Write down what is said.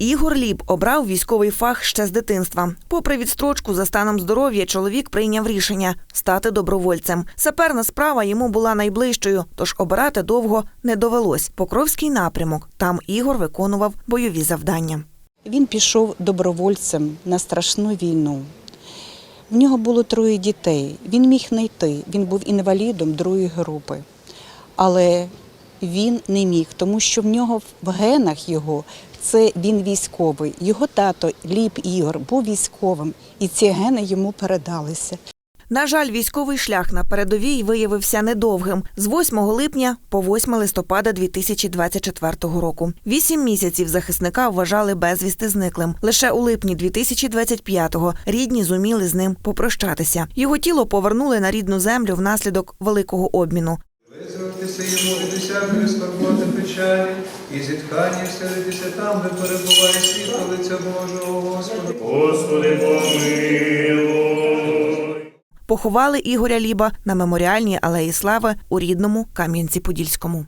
Ігор Ліб обрав військовий фах ще з дитинства. Попри відстрочку за станом здоров'я, чоловік прийняв рішення стати добровольцем. Саперна справа йому була найближчою, тож обирати довго не довелось. Покровський напрямок. Там Ігор виконував бойові завдання. Він пішов добровольцем на страшну війну. В нього було троє дітей. Він міг знайти. Він був інвалідом другої групи. Але він не міг, тому що в нього в генах його це він військовий. Його тато Ліп Ігор був військовим, і ці гени йому передалися. На жаль, військовий шлях на передовій виявився недовгим з 8 липня по 8 листопада 2024 року. Вісім місяців захисника вважали безвісти зниклим. Лише у липні 2025-го рідні зуміли з ним попрощатися. Його тіло повернули на рідну землю внаслідок великого обміну. Визватися йому від усякої скорботи печалі, і зітхання вселитися там, де перебуває світло лиця Божого Господа. Господи, помилуй. Поховали Ігоря Ліба на меморіальній алеї Слави у рідному Кам'янці-Подільському.